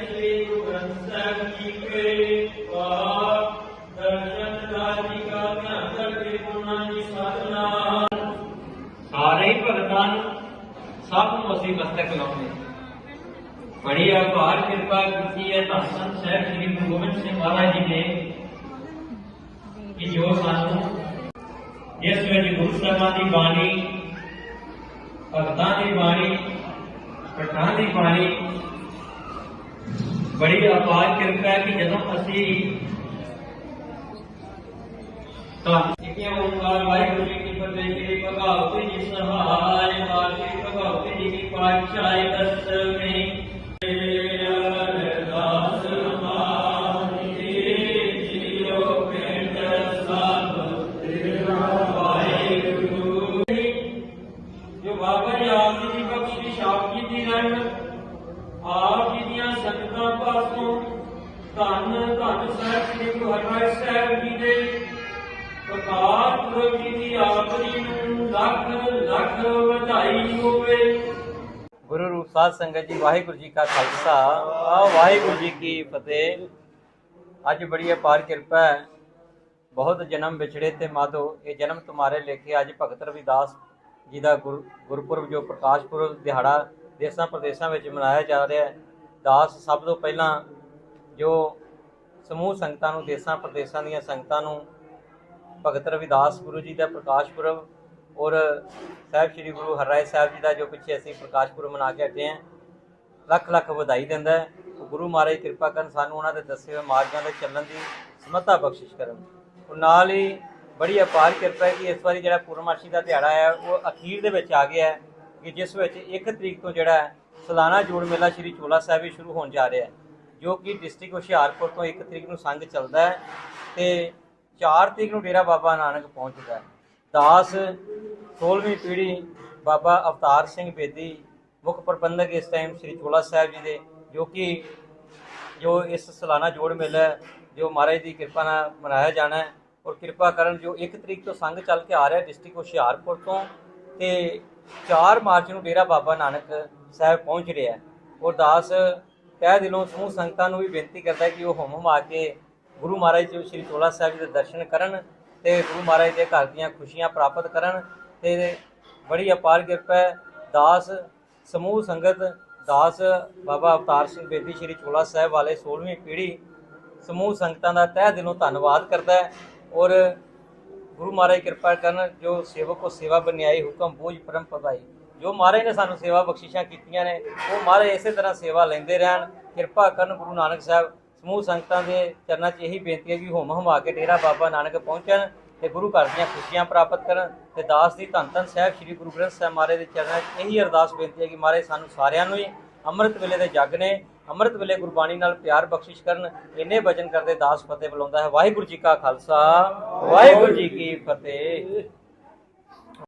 ਸ੍ਰੀ ਗੁਰੂ ਗ੍ਰੰਥ ਸਾਹਿਬ ਜੀ ਕੇ ਪਾਠ ਦਰਸ਼ਨ ਰਾਜੀ ਕਾ ਧਿਆਨ ਕਰਕੇ ਗੁਰੂਆਂ ਦੀ ਸਾਧਨਾ ਸਾਰੇ ਹੀ ਭਗਤਾਂ ਨੂੰ ਸਭ ਨੂੰ ਅਸੀਂ ਮਸਤਕ ਲਾਉਂਦੇ ਬੜੀ ਅਪਾਰ ਕਿਰਪਾ ਕੀਤੀ ਹੈ ਧੰਨ ਧੰਨ ਸਾਹਿਬ ਸ੍ਰੀ ਗੁਰੂ ਗੋਬਿੰਦ ਸਿੰਘ ਮਹਾਰਾਜ ਜੀ ਨੇ ਕਿ ਜੋ ਸਾਨੂੰ ਇਸ ਵਿੱਚ ਗੁਰੂ ਸਾਹਿਬਾਂ ਦੀ ਬਾਣੀ ਭਗਤਾਂ ਦੀ ਬਾਣੀ ਪਠਾਨ ਦੀ ਬਾਣੀ ਬੜੀ ਅਪਾਰ ਕਿਰਪਾ ਹੈ ਕਿ ਜਦੋਂ ਅਸੀਂ ਤਾਂ ਇਕਿਆ ਓੰਕਾਰ ਵਾਹਿਗੁਰੂ ਜੀ ਕੀ ਫਤਿਹ ਸ੍ਰੀ ਭਗਵਤੀ ਜੀ ਸਹਾਇ ਮਾਤੀ ਭਗਵਤੀ ਜੀ ਕੀ ਪਾਤਸ਼ਾਹੀ ਦਸਵੀਂ ਅਰਦਾਸ ਮਾਨੀ ਜੀਓ ਪਿੰਡ ਸਭ ਤੇਰਾ ਵਾਹਿਗੁਰੂ ਜੋ ਬਾਬਾ ਦੀਆਂ ਪਾਸੋਂ ਧੰਨ ਧੰਨ ਸਾਹਿਬ ਸ੍ਰੀ ਗੁਰੂ ਹਰਿਰਾਏ ਸਾਹਿਬ ਜੀ ਦੇ ਪ੍ਰਕਾਸ਼ ਪੁਰਬ ਜੀ ਦੀ ਆਪ ਨੂੰ ਲੱਖ ਲੱਖ ਵਧਾਈ ਹੋਵੇ। ਗੁਰੂ ਰੂਪ ਸਾਧ ਸੰਗਤ ਜੀ, ਵਾਹਿਗੁਰੂ ਜੀ ਕਾ ਖਾਲਸਾ। ਵਾਹਿਗੁਰੂ ਜੀ ਕੀ ਫਤਿਹ। ਅੱਜ ਬੜੀ ਅਪਾਰ ਕਿਰਪਾ ਹੈ। ਬਹੁਤ ਜਨਮ ਵਿਛੜੇ ਤੇ ਮਾਧੋ, ਇਹ ਜਨਮ ਤੁਮਾਰੇ ਲੇਖੇ ਅੱਜ ਭਗਤ ਰਵਿਦਾਸ ਜੀ ਦਾ ਗੁਰ- ਗੁਰਪੁਰਬ ਜੋ ਪ੍ਰਕਾਸ਼ ਪੁਰਬ ਦਿਹਾੜਾ ਦੇਸਾਂ ਪ੍ਰਦੇਸਾਂ ਵਿੱਚ ਮਨਾਇਆ ਜਾ ਰਿਹਾ ਹੈ। ਦਾਸ ਸਭ ਤੋਂ ਪਹਿਲਾਂ ਜੋ ਸਮੂਹ ਸੰਗਤਾਂ ਨੂੰ, ਦੇਸਾਂ ਪ੍ਰਦੇਸਾਂ ਦੀਆਂ ਸੰਗਤਾਂ ਨੂੰ ਭਗਤ ਰਵਿਦਾਸ ਗੁਰੂ ਜੀ ਦਾ ਪ੍ਰਕਾਸ਼ ਪੁਰਬ ਔਰ ਸਾਹਿਬ ਸ੍ਰੀ ਗੁਰੂ ਹਰਰਾਏ ਸਾਹਿਬ ਜੀ ਦਾ ਜੋ ਪਿੱਛੇ ਅਸੀਂ ਪ੍ਰਕਾਸ਼ ਪੁਰਬ ਮਨਾ ਕੇ ਹਟੇ ਹਾਂ, ਲੱਖ ਲੱਖ ਵਧਾਈ ਦਿੰਦਾ ਗੁਰੂ ਮਹਾਰਾਜ ਕਿਰਪਾ ਕਰਨ ਸਾਨੂੰ ਉਹਨਾਂ ਦੇ ਦੱਸੇ ਹੋਏ ਮਾਰਗਾਂ ਦੇ ਚੱਲਣ ਦੀ ਸਮਤਾ ਬਖਸ਼ਿਸ਼ ਕਰਨ। ਔਰ ਨਾਲ ਹੀ ਬੜੀ ਅਪਾਰ ਕਿਰਪਾ ਹੈ ਕਿ ਇਸ ਵਾਰੀ ਜਿਹੜਾ ਪੂਰਨਮਾਸ਼ੀ ਦਾ ਦਿਹਾੜਾ ਹੈ, ਉਹ ਅਖੀਰ ਦੇ ਵਿੱਚ ਆ ਗਿਆ ਹੈ ਕਿ ਜਿਸ ਵਿੱਚ 1 ਤਰੀਕ ਤੋਂ ਜਿਹੜਾ ਸਾਲਾਨਾ ਜੋੜ ਮੇਲਾ ਸ੍ਰੀ ਚੋਲਾ ਸਾਹਿਬ ਵੀ ਸ਼ੁਰੂ ਹੋਣ ਜਾ ਰਿਹਾ ਹੈ, ਜੋ ਕਿ ਡਿਸਟ੍ਰਿਕਟ ਹੁਸ਼ਿਆਰਪੁਰ ਤੋਂ 1 ਤਰੀਕ ਨੂੰ ਸੰਘ ਚੱਲਦਾ ਹੈ ਤੇ 4 ਤਰੀਕ ਨੂੰ ਡੇਰਾ ਬਾਬਾ ਨਾਨਕ ਪਹੁੰਚਦਾ ਹੈ। ਦਾਸ 16ਵੀਂ ਪੀੜ੍ਹੀ ਬਾਬਾ ਅਵਤਾਰ ਸਿੰਘ ਬੇਦੀ, ਮੁੱਖ ਪ੍ਰਬੰਧਕ ਇਸ ਟਾਈਮ ਸ੍ਰੀ ਚੋਲਾ ਸਾਹਿਬ ਜੀ ਦੇ, ਜੋ ਕਿ ਜੋ ਇਸ ਸਾਲਾਨਾ ਜੋੜ ਮੇਲਾ ਜੋ ਮਹਾਰਾਜ ਦੀ ਕਿਰਪਾ ਨਾਲ ਮਨਾਇਆ ਜਾਣਾ ਹੈ ਔਰ ਕਿਰਪਾ ਕਰਨ ਜੋ 1 ਤਰੀਕ ਤੋਂ ਸੰਘ ਚੱਲ ਕੇ ਆ ਰਿਹਾ ਡਿਸਟ੍ਰਿਕਟ ਹੁਸ਼ਿਆਰਪੁਰ ਤੋਂ ਤੇ 4 ਮਾਰਚ ਨੂੰ ਡੇਰਾ ਬਾਬਾ ਨਾਨਕ ਸਾਹਿਬ ਪਹੁੰਚ ਰਿਹਾ ਹੈ। ਔਰ ਦਾਸ ਤਹਿ ਦਿਲੋਂ ਸਮੂਹ ਸੰਗਤਾਂ ਨੂੰ ਵੀ ਬੇਨਤੀ ਕਰਦਾ ਹੈ ਕਿ ਉਹ ਹੁਮ ਹੁਮ ਆ ਕੇ ਗੁਰੂ ਮਹਾਰਾਜ ਜੀ ਸ੍ਰੀ ਚੋਲਾ ਸਾਹਿਬ ਜੀ ਦੇ ਦਰਸ਼ਨ ਕਰਨ ਤੇ ਗੁਰੂ ਮਹਾਰਾਜ ਦੇ ਘਰ ਦੀਆਂ ਖੁਸ਼ੀਆਂ ਪ੍ਰਾਪਤ ਕਰਨ ਤੇ ਬੜੀ ਅਪਾਰ ਕਿਰਪਾ ਹੈ। ਦਾਸ, ਸਮੂਹ ਸੰਗਤ, ਦਾਸ ਬਾਬਾ ਅਵਤਾਰ ਸਿੰਘ ਬੇਦੀ ਸ੍ਰੀ ਚੋਲਾ ਸਾਹਿਬ ਵਾਲੇ 16ਵੀਂ ਪੀੜ੍ਹੀ ਸਮੂਹ ਸੰਗਤਾਂ ਦਾ ਤਹਿ ਦਿਲੋਂ ਧੰਨਵਾਦ ਕਰਦਾ ਹੈ ਔਰ ਗੁਰੂ ਮਹਾਰਾਜ ਕਿਰਪਾ ਕਰਨ ਜੋ ਸੇਵਕ ਕੋ ਸੇਵਾ ਬਨਿਆਈ ਹੁਕਮ ਬੋਝ ਪਰਮ ਪਦਾਈ ਜੋ ਮਹਾਰਾਜ ਨੇ ਸਾਨੂੰ ਸੇਵਾ ਬਖਸ਼ਿਸ਼ਾਂ ਕੀਤੀਆਂ ਨੇ, ਉਹ ਮਹਾਰਾਜ ਇਸੇ ਤਰ੍ਹਾਂ ਸੇਵਾ ਲੈਂਦੇ ਰਹਿਣ। ਕਿਰਪਾ ਕਰਨ ਗੁਰੂ ਨਾਨਕ ਸਾਹਿਬ ਸਮੂਹ ਸੰਗਤਾਂ ਦੇ ਚਰਨਾਂ 'ਚ ਇਹੀ ਬੇਨਤੀ ਹੈ ਕਿ ਹੋਮ ਹਮਾ ਕੇ ਡੇਰਾ ਬਾਬਾ ਨਾਨਕ ਪਹੁੰਚਣ ਤੇ ਗੁਰੂ ਘਰ ਦੀਆਂ ਖੁਸ਼ੀਆਂ ਪ੍ਰਾਪਤ ਕਰਨ ਤੇ ਦਾਸ ਦੀ ਧੰਨ ਧੰਨ ਸਾਹਿਬ, ਸ੍ਰੀ ਗੁਰੂ ਗ੍ਰੰਥ ਸਾਹਿਬ ਮਹਾਰਾਜ ਦੇ ਚਰਨਾਂ 'ਚ ਇਹੀ ਅਰਦਾਸ ਬੇਨਤੀ ਹੈ ਕਿ ਮਹਾਰਾਜ ਸਾਨੂੰ ਸਾਰਿਆਂ ਨੂੰ ਹੀ ਅੰਮ੍ਰਿਤ ਵੇਲੇ ਦੇ ਜਗ ਨੇ ਅੰਮ੍ਰਿਤ ਵੇਲੇ ਗੁਰਬਾਣੀ ਨਾਲ ਪਿਆਰ ਬਖਸ਼ਿਸ਼ ਕਰਨ, ਇੰਨੇ ਬਚਨ ਕਰਦੇ ਦਾਸ ਫਤਿਹ ਬੁਲਾਉਂਦਾ ਹੈ। ਵਾਹਿਗੁਰੂ ਜੀ ਕਾ ਖਾਲਸਾ, ਵਾਹਿਗੁਰੂ ਜੀ ਕੀ ਫਤਿਹ।